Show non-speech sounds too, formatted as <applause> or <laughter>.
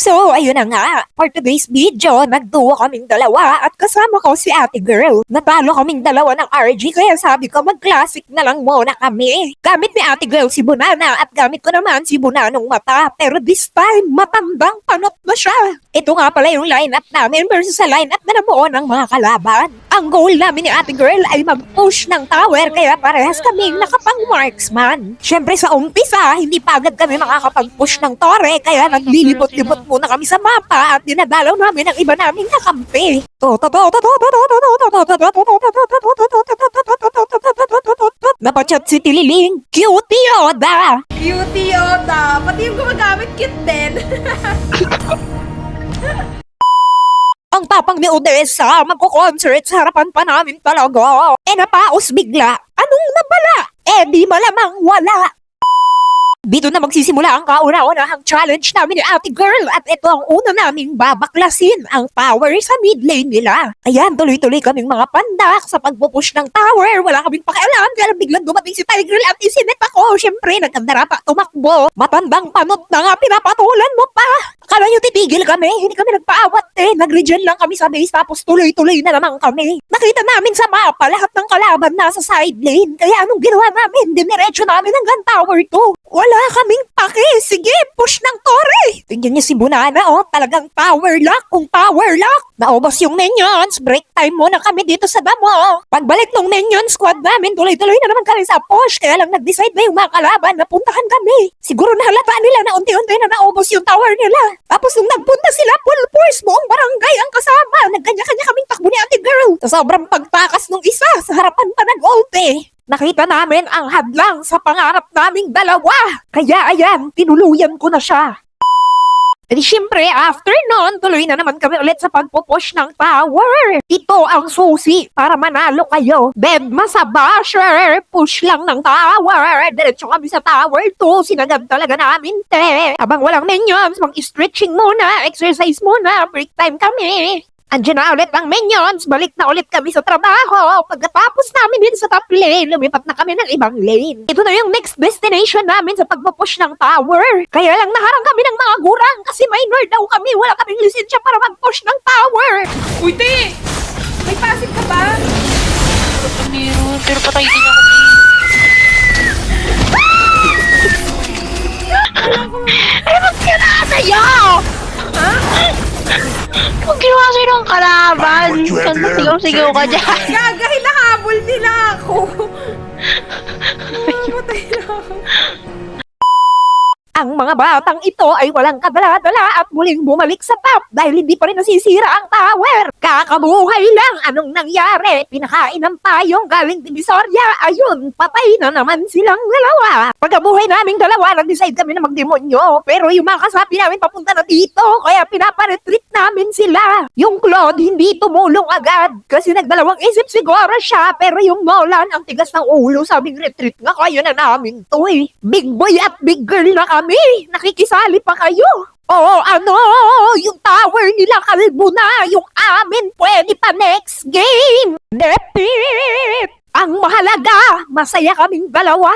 So, ayun na nga. For today's video, nagduwa kaming dalawa at kasama ko si ate girl. Natalo kaming dalawa ng RG kaya sabi ko mag-classic na lang muna kami. Gamit ni ate girl si Bunana at gamit ko naman si Bunanong mata. Pero this time, matandang panot na siya. Ito nga pala yung lineup namin versus sa lineup na nabuo ng mga kalaban. Ang goal namin ni ate girl ay mag-push ng tower kaya parehas kaming nakapang marksman. Siyempre sa umpisa, hindi pa agad kami makakapag-push ng tore kaya naglilibot-libot muna kami sa mapa at dinadalaw namin ang iba naming kakampi. Napachat si Tililing, cutie Oda! Cutie Oda. Pati yung gumagamit kit din. <laughs> Ang tapang ni Odessa, magko-concert sa harapan pa namin talaga. Eh napaos bigla. Anong nabala? Eh di malamang wala. Dito na magsisimula ang kauna-unahang challenge namin ni Ate Girl at ito ang una naming babaklasin ang power sa mid lane nila. Ayan, tuloy-tuloy kaming mga pandak sa pagpupush ng tower. Wala kaming pakialam kaya biglang dumating si Tiger at isinet ako. Siyempre, nagkandara pa tumakbo. Matandang panot na nga pinapatulan mo pa. Akala nyo titigil kami, hindi kami nagpaawat eh. Nag-regen lang kami sa base tapos tuloy-tuloy na naman kami. Nakita namin sa mapa lahat ng kalaban nasa side lane. Kaya anong ginawa namin? Diniretso namin hanggang tower 2. Wala kaming pake. Sige, push ng tore. Tingnan niyo si Bunana oh, talagang power lock kung power lock. Naubos yung minions. Break time muna kami dito sa damo. Pagbalik ng minion squad namin, tuloy-tuloy na naman kami sa push. Kaya lang nag-decide na yung mga kalaban na puntahan kami. Siguro nahalata nila na unti-unti na naubos yung tower nila. Tapos nung nagpunta sila, full force buong barangay ang kasama. Nagkanya-kanya kaming takbo ni ate girl. Sa sobrang pagtakas nung isa, sa harapan pa nag-ulti. Nakita namin ang hadlang sa pangarap naming dalawa. Kaya ayan, tinuluyan ko na siya. E di syempre, after nun, tuloy na naman kami ulit sa pagpupush ng tower. Ito ang susi para manalo kayo. Beb, masabasher, push lang ng tower. Diretso kami sa tower 2, sinagad talaga namin, te. Habang walang minions, mag-stretching muna, exercise muna, break time kami. Andiyan na ulit ang minions, balik na ulit kami sa trabaho. Pagkatapos namin din sa top lane, lumipat na kami ng ibang lane. Ito na yung next destination namin sa pagpupush ng tower. Kaya lang naharang kami ng mga gurang kasi minor daw kami. Wala kaming lisensya para mag-push ng tower. Uy, te! May passive ka ba? Meron, pero patay din ako. eh. Ano ba't ginawa sa'yo? Ha? Kung ginawa sa'yo ng kalaban, saan learned, sigaw-sigaw ka dyan? Gagay na habol nila ako. <laughs> Mamatay na ako. Mga batang ito ay walang kadala-dala at muling bumalik sa top dahil hindi pa rin nasisira ang tower. Kakabuhay lang anong nangyari. Pinakain ng payong galing Divisoria. Ayun, patay na naman silang dalawa. Pagkabuhay naming dalawa, nag-decide kami na magdemonyo. Pero yung mga kasapi namin papunta na dito, kaya pinaparetreat namin sila. Yung Claude hindi tumulong agad kasi nagdalawang isip siguro siya. Pero yung Nolan, ang tigas ng ulo, sabing retreat nga kaya na namin to eh. Big boy at big girl na kami. Nakikisali pa kayo. Oo, ano, yung tower nila kalbo na, yung amin pwede pa next game. Depit! Ang mahalaga, masaya kaming dalawa.